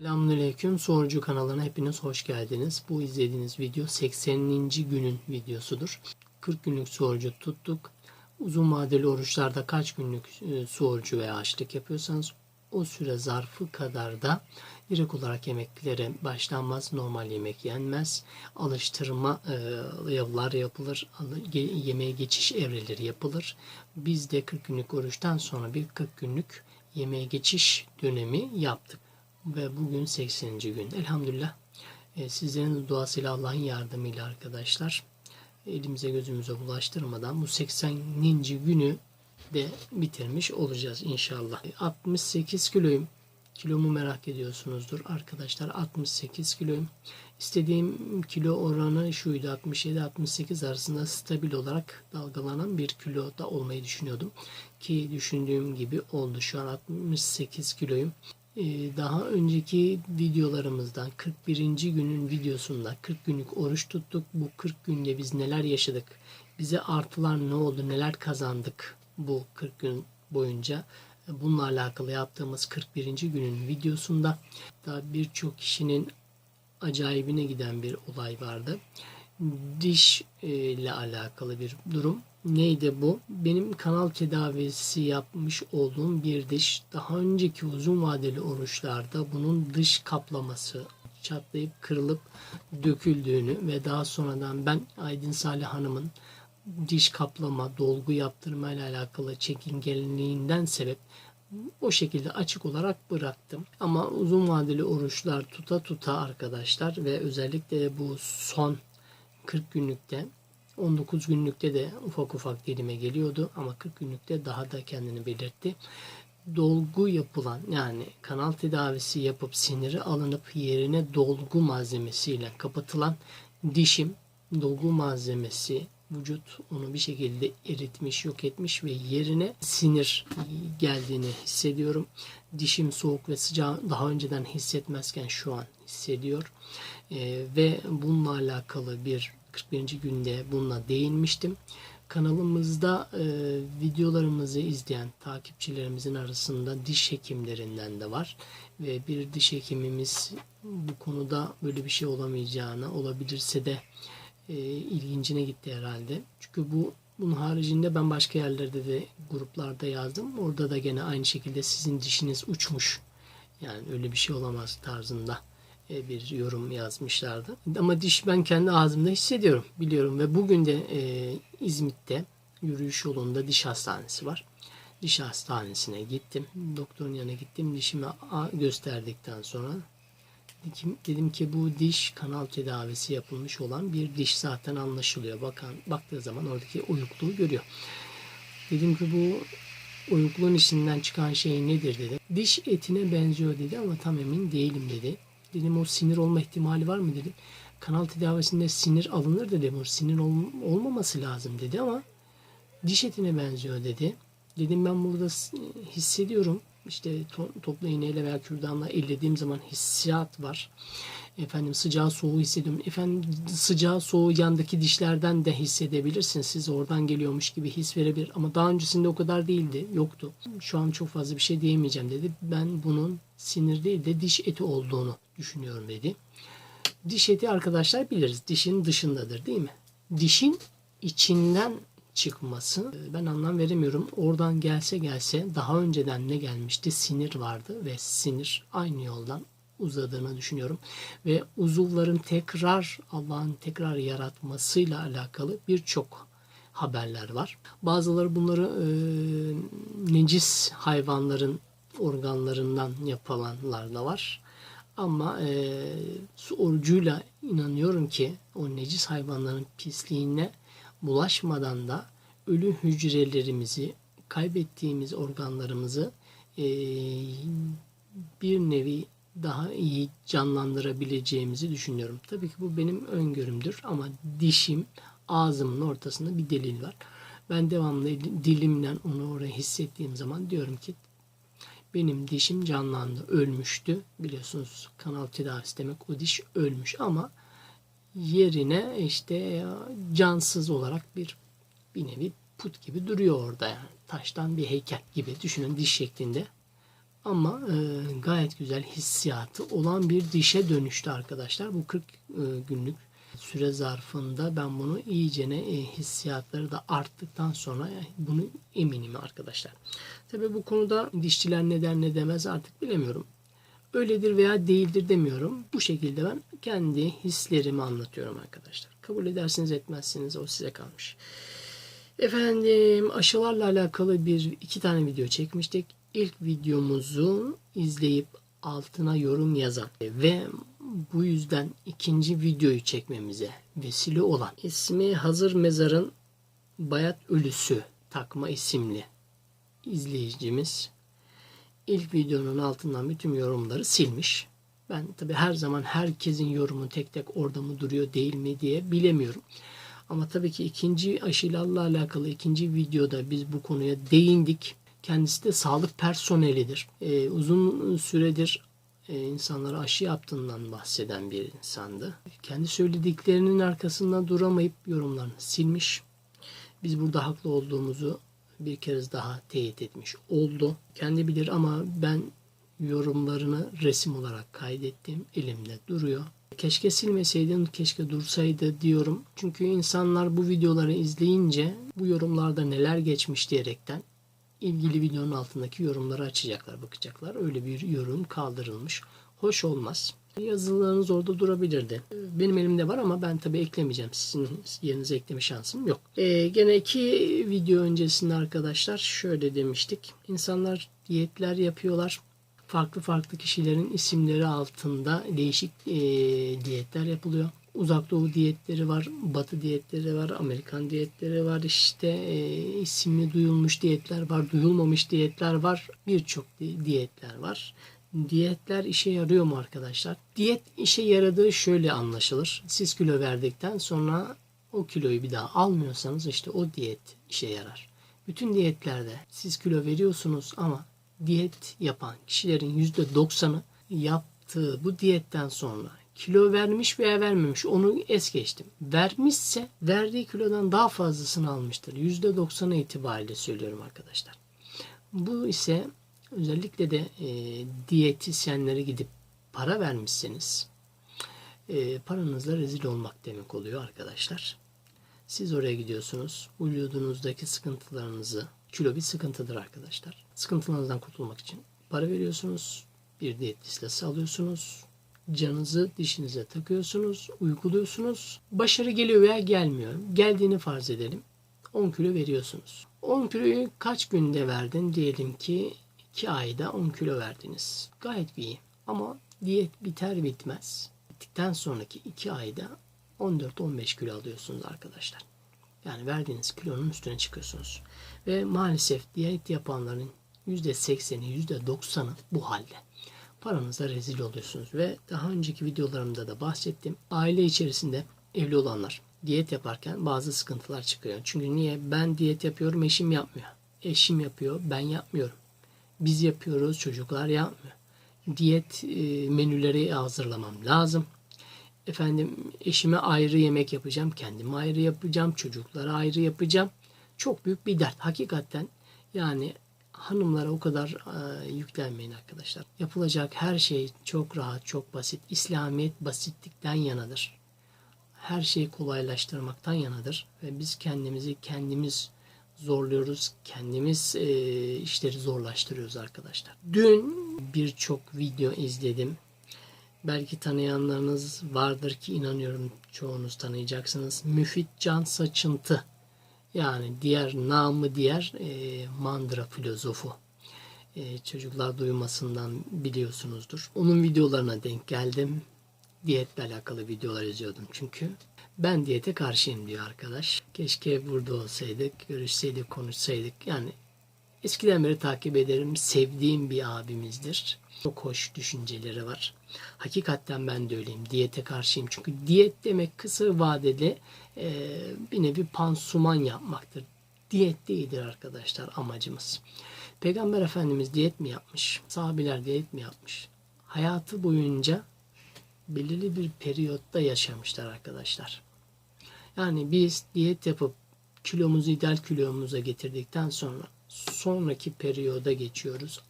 Selamünaleyküm. Sorucu kanalına hepiniz hoş geldiniz. Bu izlediğiniz video 80. günün videosudur. 40 günlük sorucu tuttuk. Uzun vadeli oruçlarda kaç günlük e, sorucu veya açlık yapıyorsanız o süre zarfı kadar da direkt olarak yemeklere başlanmaz. Normal yemek yenmez. Alıştırma e, yıllar yapılır. Yemeğe geçiş evreleri yapılır. Biz de 40 günlük oruçtan sonra bir 40 günlük yemeğe geçiş dönemi yaptık ve bugün 80. gün. Elhamdülillah e, sizlerin duasıyla Allah'ın yardımıyla arkadaşlar elimize gözümüze bulaştırmadan bu 80. günü de bitirmiş olacağız inşallah. E, 68 kiloyum. Kilomu merak ediyorsunuzdur arkadaşlar. 68 kiloyum. İstediğim kilo oranı şuydu 67-68 arasında stabil olarak dalgalanan bir kiloda olmayı düşünüyordum. Ki düşündüğüm gibi oldu. Şu an 68 kiloyum. Ee, daha önceki videolarımızdan 41. günün videosunda 40 günlük oruç tuttuk. Bu 40 günde biz neler yaşadık? Bize artılar ne oldu? Neler kazandık bu 40 gün boyunca? Bununla alakalı yaptığımız 41. günün videosunda da birçok kişinin acayibine giden bir olay vardı. Diş e, ile alakalı bir durum. Neydi bu? Benim kanal tedavisi yapmış olduğum bir diş. Daha önceki uzun vadeli oruçlarda bunun dış kaplaması çatlayıp kırılıp döküldüğünü ve daha sonradan ben Aydın Salih Hanım'ın diş kaplama, dolgu yaptırma ile alakalı çekingenliğinden sebep o şekilde açık olarak bıraktım. Ama uzun vadeli oruçlar tuta tuta arkadaşlar ve özellikle bu son 40 günlükte 19 günlükte de ufak ufak dilime geliyordu ama 40 günlükte daha da kendini belirtti. Dolgu yapılan yani kanal tedavisi yapıp siniri alınıp yerine dolgu malzemesiyle kapatılan dişim dolgu malzemesi vücut onu bir şekilde eritmiş, yok etmiş ve yerine sinir geldiğini hissediyorum. Dişim soğuk ve sıcağı daha önceden hissetmezken şu an hissediyor. Ee, ve bununla alakalı bir 41. günde bununla değinmiştim. Kanalımızda e, videolarımızı izleyen takipçilerimizin arasında diş hekimlerinden de var. Ve bir diş hekimimiz bu konuda böyle bir şey olamayacağını, olabilirse de e, ilgincine gitti herhalde. Çünkü bu bunun haricinde ben başka yerlerde de gruplarda yazdım. Orada da gene aynı şekilde sizin dişiniz uçmuş. Yani öyle bir şey olamaz tarzında bir yorum yazmışlardı. Ama diş ben kendi ağzımda hissediyorum, biliyorum ve bugün de e, İzmit'te yürüyüş yolunda diş hastanesi var. Diş hastanesine gittim. Doktorun yanına gittim. Dişimi gösterdikten sonra dedim, dedim ki bu diş kanal tedavisi yapılmış olan bir diş zaten anlaşılıyor. Bakan baktığı zaman oradaki oyukluğu görüyor. Dedim ki bu oyukluğun içinden çıkan şey nedir dedi. Diş etine benziyor dedi ama tam emin değilim dedi. Dedim o sinir olma ihtimali var mı dedim. Kanal tedavisinde sinir alınır dedim. O sinir ol- olmaması lazım dedi ama diş etine benziyor dedi. Dedim ben burada hissediyorum. İşte to- toplu iğneyle veya kürdanla ellediğim zaman hissiyat var. Efendim sıcağı soğuğu hissediyorum. Efendim sıcağı soğuğu yandaki dişlerden de hissedebilirsin. Siz oradan geliyormuş gibi his verebilir. Ama daha öncesinde o kadar değildi. Yoktu. Şu an çok fazla bir şey diyemeyeceğim dedi. Ben bunun sinir değil de diş eti olduğunu düşünüyorum dedi. Diş eti arkadaşlar biliriz. Dişin dışındadır değil mi? Dişin içinden çıkması e, ben anlam veremiyorum. Oradan gelse gelse daha önceden ne gelmişti? Sinir vardı ve sinir aynı yoldan uzadığını düşünüyorum. Ve uzuvların tekrar Allah'ın tekrar yaratmasıyla alakalı birçok haberler var. Bazıları bunları e, necis hayvanların organlarından yapılanlar da var. Ama e, su orucuyla inanıyorum ki o necis hayvanların pisliğine bulaşmadan da ölü hücrelerimizi, kaybettiğimiz organlarımızı e, bir nevi daha iyi canlandırabileceğimizi düşünüyorum. Tabii ki bu benim öngörümdür ama dişim ağzımın ortasında bir delil var. Ben devamlı dilimle onu oraya hissettiğim zaman diyorum ki benim dişim canlandı, ölmüştü. Biliyorsunuz kanal tedavisi demek o diş ölmüş ama yerine işte cansız olarak bir bir nevi put gibi duruyor orada yani. Taştan bir heykel gibi düşünün diş şeklinde. Ama e, gayet güzel hissiyatı olan bir dişe dönüştü arkadaşlar. Bu 40 e, günlük süre zarfında ben bunu iyicene e, hissiyatları da arttıktan sonra e, bunu eminim arkadaşlar. Tabii bu konuda dişçiler ne der ne demez artık bilemiyorum. Öyledir veya değildir demiyorum. Bu şekilde ben kendi hislerimi anlatıyorum arkadaşlar. Kabul edersiniz etmezsiniz o size kalmış. Efendim aşılarla alakalı bir iki tane video çekmiştik. İlk videomuzu izleyip altına yorum yazan ve bu yüzden ikinci videoyu çekmemize vesile olan ismi Hazır Mezar'ın Bayat Ölüsü takma isimli izleyicimiz ilk videonun altından bütün yorumları silmiş. Ben tabi her zaman herkesin yorumu tek tek orada mı duruyor değil mi diye bilemiyorum. Ama tabii ki ikinci aşılarla alakalı ikinci videoda biz bu konuya değindik. Kendisi de sağlık personelidir. Ee, uzun süredir e, insanlara aşı yaptığından bahseden bir insandı. Kendi söylediklerinin arkasında duramayıp yorumlarını silmiş. Biz burada haklı olduğumuzu bir kez daha teyit etmiş oldu. Kendi bilir ama ben yorumlarını resim olarak kaydettim. Elimde duruyor. Keşke silmeseydin, keşke dursaydı diyorum. Çünkü insanlar bu videoları izleyince bu yorumlarda neler geçmiş diyerekten ilgili videonun altındaki yorumları açacaklar, bakacaklar. Öyle bir yorum kaldırılmış. Hoş olmaz. Yazılarınız orada durabilirdi. Benim elimde var ama ben tabii eklemeyeceğim. Sizin yerinize ekleme şansım yok. Ee, gene iki video öncesinde arkadaşlar şöyle demiştik. İnsanlar diyetler yapıyorlar. Farklı farklı kişilerin isimleri altında değişik e, diyetler yapılıyor. Uzak Doğu diyetleri var, Batı diyetleri var, Amerikan diyetleri var, işte e, isimli duyulmuş diyetler var, duyulmamış diyetler var, birçok diyetler var. Diyetler işe yarıyor mu arkadaşlar? Diyet işe yaradığı şöyle anlaşılır. Siz kilo verdikten sonra o kiloyu bir daha almıyorsanız işte o diyet işe yarar. Bütün diyetlerde siz kilo veriyorsunuz ama diyet yapan kişilerin %90'ı yaptığı bu diyetten sonra kilo vermiş veya vermemiş onu es geçtim. Vermişse verdiği kilodan daha fazlasını almıştır. %90'ı itibariyle söylüyorum arkadaşlar. Bu ise özellikle de e, diyetisyenlere gidip para vermişseniz e, paranızla rezil olmak demek oluyor arkadaşlar. Siz oraya gidiyorsunuz. Vücudunuzdaki sıkıntılarınızı, kilo bir sıkıntıdır arkadaşlar. Sıkıntılarınızdan kurtulmak için para veriyorsunuz. Bir diyet listesi alıyorsunuz. Canınızı dişinize takıyorsunuz, uyguluyorsunuz. Başarı geliyor veya gelmiyor. Geldiğini farz edelim. 10 kilo veriyorsunuz. 10 kiloyu kaç günde verdin? Diyelim ki 2 ayda 10 kilo verdiniz. Gayet iyi. Ama diyet biter bitmez. Bittikten sonraki 2 ayda 14-15 kilo alıyorsunuz arkadaşlar. Yani verdiğiniz kilonun üstüne çıkıyorsunuz. Ve maalesef diyet yapanların %80'i %90'ı bu halde. Paranıza rezil oluyorsunuz. Ve daha önceki videolarımda da bahsettim. Aile içerisinde evli olanlar diyet yaparken bazı sıkıntılar çıkıyor. Çünkü niye? Ben diyet yapıyorum eşim yapmıyor. Eşim yapıyor ben yapmıyorum. Biz yapıyoruz çocuklar yapmıyor. Diyet e, menüleri hazırlamam lazım. Efendim eşime ayrı yemek yapacağım. Kendime ayrı yapacağım. Çocuklara ayrı yapacağım. Çok büyük bir dert. Hakikaten yani hanımlara o kadar e, yüklenmeyin arkadaşlar. Yapılacak her şey çok rahat, çok basit. İslamiyet basitlikten yanadır. Her şeyi kolaylaştırmaktan yanadır. Ve biz kendimizi kendimiz zorluyoruz. Kendimiz e, işleri zorlaştırıyoruz arkadaşlar. Dün birçok video izledim. Belki tanıyanlarınız vardır ki inanıyorum çoğunuz tanıyacaksınız. Müfit Can Saçıntı yani diğer namı diğer e, mandıra filozofu. E, çocuklar duymasından biliyorsunuzdur. Onun videolarına denk geldim. Diyetle alakalı videolar izliyordum çünkü. Ben diyete karşıyım diyor arkadaş. Keşke burada olsaydık, görüşseydik, konuşsaydık. Yani eskiden beri takip ederim. Sevdiğim bir abimizdir. Çok hoş düşünceleri var. Hakikaten ben de öyleyim. Diyete karşıyım. Çünkü diyet demek kısa vadeli e, bir nevi pansuman yapmaktır. Diyet değildir arkadaşlar amacımız. Peygamber Efendimiz diyet mi yapmış? Sahabiler diyet mi yapmış? Hayatı boyunca belirli bir periyotta yaşamışlar arkadaşlar. Yani biz diyet yapıp kilomuzu ideal kilomuza getirdikten sonra sonraki periyoda geçiyoruz.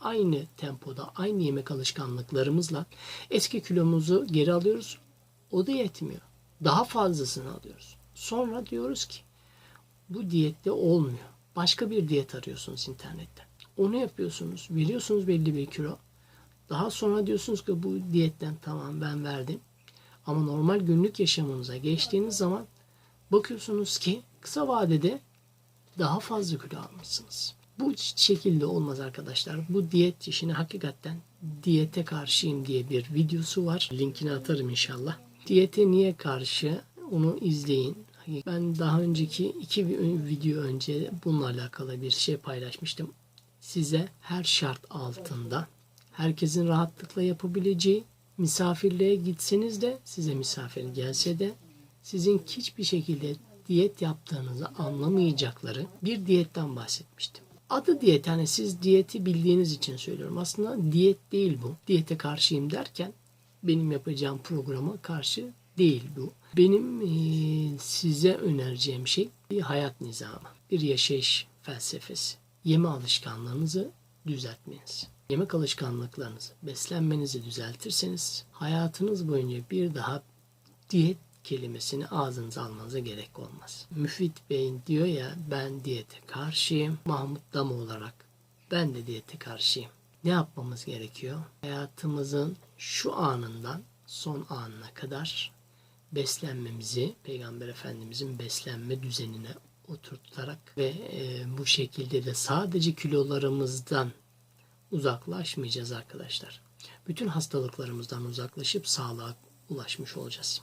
aynı tempoda, aynı yemek alışkanlıklarımızla eski kilomuzu geri alıyoruz. O da yetmiyor. Daha fazlasını alıyoruz. Sonra diyoruz ki bu diyette olmuyor. Başka bir diyet arıyorsunuz internetten. Onu yapıyorsunuz. Veriyorsunuz belli bir kilo. Daha sonra diyorsunuz ki bu diyetten tamam ben verdim. Ama normal günlük yaşamınıza geçtiğiniz zaman bakıyorsunuz ki kısa vadede daha fazla kilo almışsınız. Bu şekilde olmaz arkadaşlar. Bu diyet işini hakikaten diyete karşıyım diye bir videosu var. Linkini atarım inşallah. Diyete niye karşı onu izleyin. Ben daha önceki iki video önce bununla alakalı bir şey paylaşmıştım. Size her şart altında herkesin rahatlıkla yapabileceği misafirliğe gitseniz de size misafir gelse de sizin hiçbir şekilde diyet yaptığınızı anlamayacakları bir diyetten bahsetmiştim. Adı diyet hani siz diyeti bildiğiniz için söylüyorum. Aslında diyet değil bu. Diyete karşıyım derken benim yapacağım programa karşı değil bu. Benim e, size önereceğim şey bir hayat nizamı, bir yaşayış felsefesi. Yeme alışkanlığınızı düzeltmeniz. Yemek alışkanlıklarınızı, beslenmenizi düzeltirseniz hayatınız boyunca bir daha diyet kelimesini ağzınıza almanıza gerek olmaz. Müfit Bey diyor ya ben diyete karşıyım. Mahmut Dam olarak ben de diyete karşıyım. Ne yapmamız gerekiyor? Hayatımızın şu anından son anına kadar beslenmemizi Peygamber Efendimizin beslenme düzenine oturtarak ve e, bu şekilde de sadece kilolarımızdan uzaklaşmayacağız arkadaşlar. Bütün hastalıklarımızdan uzaklaşıp sağlığa ulaşmış olacağız.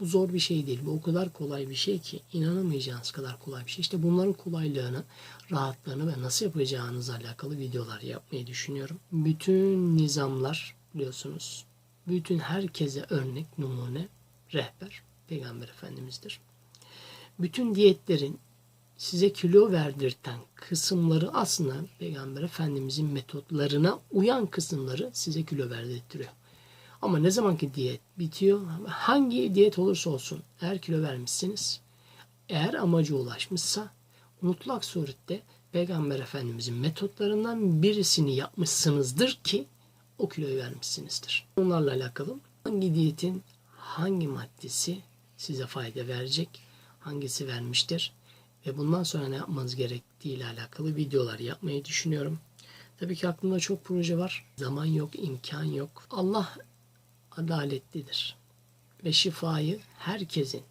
Bu zor bir şey değil. Bu o kadar kolay bir şey ki inanamayacağınız kadar kolay bir şey. İşte bunların kolaylığını, rahatlığını ve nasıl yapacağınızla alakalı videolar yapmayı düşünüyorum. Bütün nizamlar biliyorsunuz. Bütün herkese örnek, numune, rehber Peygamber Efendimiz'dir. Bütün diyetlerin size kilo verdirten kısımları aslında Peygamber Efendimizin metotlarına uyan kısımları size kilo verdirtiyor. Ama ne zaman ki diyet bitiyor, hangi diyet olursa olsun eğer kilo vermişsiniz, eğer amacı ulaşmışsa mutlak surette Peygamber Efendimizin metotlarından birisini yapmışsınızdır ki o kiloyu vermişsinizdir. Onlarla alakalı hangi diyetin hangi maddesi size fayda verecek, hangisi vermiştir ve bundan sonra ne yapmanız gerektiği ile alakalı videolar yapmayı düşünüyorum. Tabii ki aklımda çok proje var. Zaman yok, imkan yok. Allah adaletlidir. Ve şifayı herkesin,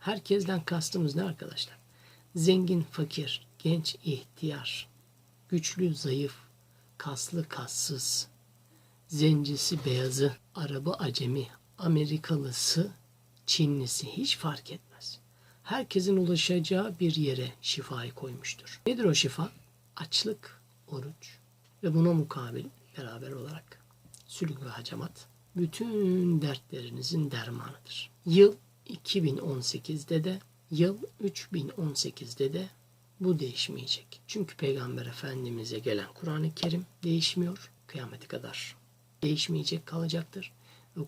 herkesten kastımız ne arkadaşlar? Zengin, fakir, genç, ihtiyar, güçlü, zayıf, kaslı, kassız, zencisi, beyazı, Arabı, acemi, Amerikalısı, Çinlisi hiç fark etmez. Herkesin ulaşacağı bir yere şifayı koymuştur. Nedir o şifa? Açlık, oruç ve buna mukabil beraber olarak sülük ve hacamat bütün dertlerinizin dermanıdır. Yıl 2018'de de yıl 3018'de de bu değişmeyecek. Çünkü Peygamber Efendimiz'e gelen Kur'an-ı Kerim değişmiyor. Kıyamete kadar değişmeyecek kalacaktır.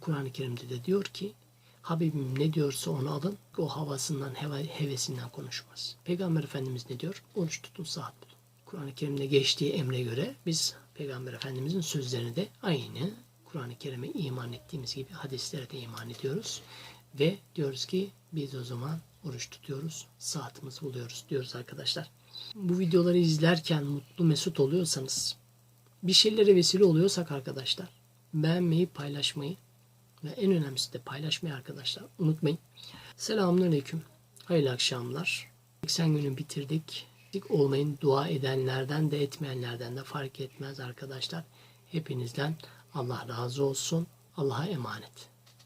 Kur'an-ı Kerim'de de diyor ki Habibim ne diyorsa onu alın. O havasından, heve, hevesinden konuşmaz. Peygamber Efendimiz ne diyor? Oruç tutun, saat bulun. Kur'an-ı Kerim'de geçtiği emre göre biz Peygamber Efendimizin sözlerini de aynı Kur'an-ı Kerim'e iman ettiğimiz gibi hadislere de iman ediyoruz. Ve diyoruz ki biz o zaman oruç tutuyoruz, saatimizi buluyoruz diyoruz arkadaşlar. Bu videoları izlerken mutlu mesut oluyorsanız, bir şeylere vesile oluyorsak arkadaşlar, beğenmeyi, paylaşmayı ve en önemlisi de paylaşmayı arkadaşlar unutmayın. Selamünaleyküm. Hayırlı akşamlar. 80 günü bitirdik. Olmayın dua edenlerden de etmeyenlerden de fark etmez arkadaşlar. Hepinizden Allah razı olsun. Allah'a emanet.